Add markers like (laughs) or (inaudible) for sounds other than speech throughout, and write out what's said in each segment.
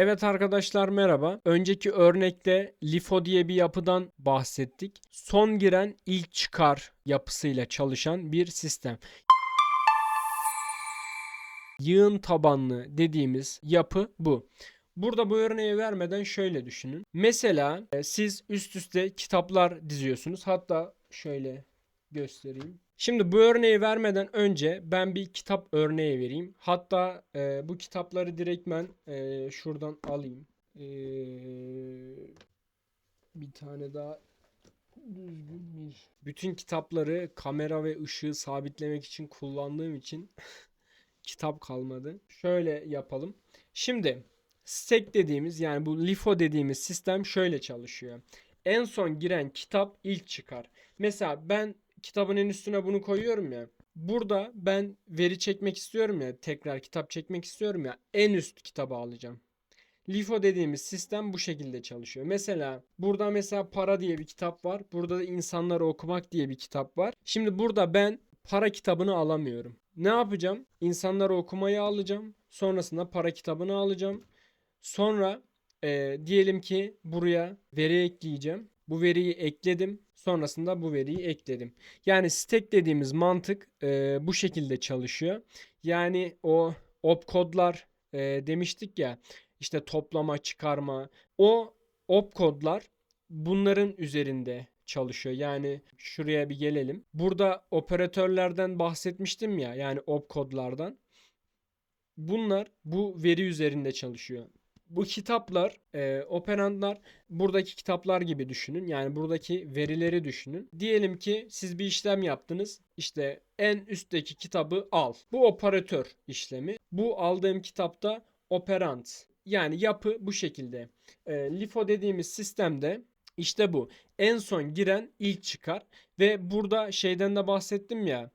Evet arkadaşlar merhaba. Önceki örnekte LIFO diye bir yapıdan bahsettik. Son giren ilk çıkar yapısıyla çalışan bir sistem. Yığın tabanlı dediğimiz yapı bu. Burada bu örneği vermeden şöyle düşünün. Mesela e, siz üst üste kitaplar diziyorsunuz. Hatta şöyle göstereyim. Şimdi bu örneği vermeden önce ben bir kitap örneği vereyim. Hatta e, bu kitapları direktmen e, şuradan alayım. E, bir tane daha düzgün bir. Bütün kitapları kamera ve ışığı sabitlemek için kullandığım için (laughs) kitap kalmadı. Şöyle yapalım. Şimdi stack dediğimiz yani bu LIFO dediğimiz sistem şöyle çalışıyor. En son giren kitap ilk çıkar. Mesela ben kitabın en üstüne bunu koyuyorum ya. Burada ben veri çekmek istiyorum ya. Tekrar kitap çekmek istiyorum ya. En üst kitabı alacağım. LIFO dediğimiz sistem bu şekilde çalışıyor. Mesela burada mesela para diye bir kitap var. Burada da insanları okumak diye bir kitap var. Şimdi burada ben para kitabını alamıyorum. Ne yapacağım? İnsanları okumayı alacağım. Sonrasında para kitabını alacağım. Sonra e, diyelim ki buraya veri ekleyeceğim. Bu veriyi ekledim. Sonrasında bu veriyi ekledim. Yani stack dediğimiz mantık e, bu şekilde çalışıyor. Yani o opkodlar e, demiştik ya işte toplama, çıkarma. O opkodlar bunların üzerinde çalışıyor. Yani şuraya bir gelelim. Burada operatörlerden bahsetmiştim ya yani opkodlardan. Bunlar bu veri üzerinde çalışıyor. Bu kitaplar, e, operandlar buradaki kitaplar gibi düşünün. Yani buradaki verileri düşünün. Diyelim ki siz bir işlem yaptınız. İşte en üstteki kitabı al. Bu operatör işlemi. Bu aldığım kitapta operand. Yani yapı bu şekilde. E, LIFO dediğimiz sistemde işte bu. En son giren ilk çıkar. Ve burada şeyden de bahsettim ya.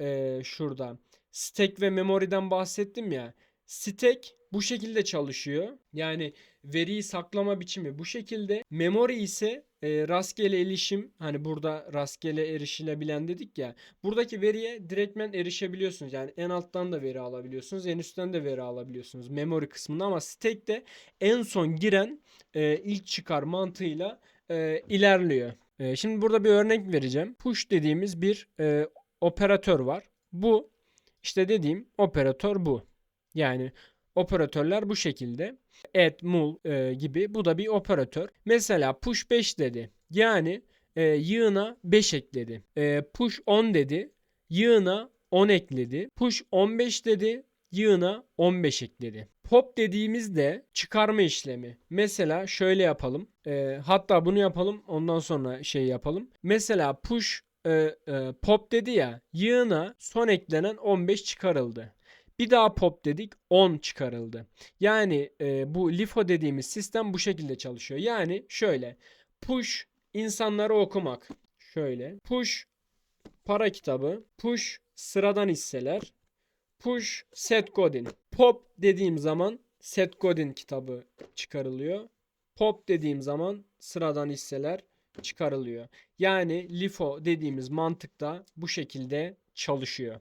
e, şurada. Stack ve memory'den bahsettim ya. Stack bu şekilde çalışıyor. Yani veriyi saklama biçimi bu şekilde. Memory ise e, rastgele erişim. Hani burada rastgele erişilebilen dedik ya. Buradaki veriye direktmen erişebiliyorsunuz. Yani en alttan da veri alabiliyorsunuz. En üstten de veri alabiliyorsunuz. Memory kısmında ama stack'te en son giren e, ilk çıkar mantığıyla e, ilerliyor. E, şimdi burada bir örnek vereceğim. Push dediğimiz bir e, operatör var. Bu işte dediğim operatör bu. Yani operatörler bu şekilde. Add, mul e, gibi bu da bir operatör. Mesela push 5 dedi. Yani e, yığına 5 ekledi. E, push 10 dedi. Yığına 10 ekledi. Push 15 dedi. Yığına 15 ekledi. Pop dediğimizde çıkarma işlemi. Mesela şöyle yapalım. E, hatta bunu yapalım ondan sonra şey yapalım. Mesela push e, e, pop dedi ya yığına son eklenen 15 çıkarıldı. Bir daha pop dedik 10 çıkarıldı. Yani e, bu LIFO dediğimiz sistem bu şekilde çalışıyor. Yani şöyle push insanları okumak. Şöyle push para kitabı, push sıradan hisseler, push set godin. Pop dediğim zaman set godin kitabı çıkarılıyor. Pop dediğim zaman sıradan hisseler çıkarılıyor. Yani LIFO dediğimiz mantıkta bu şekilde çalışıyor.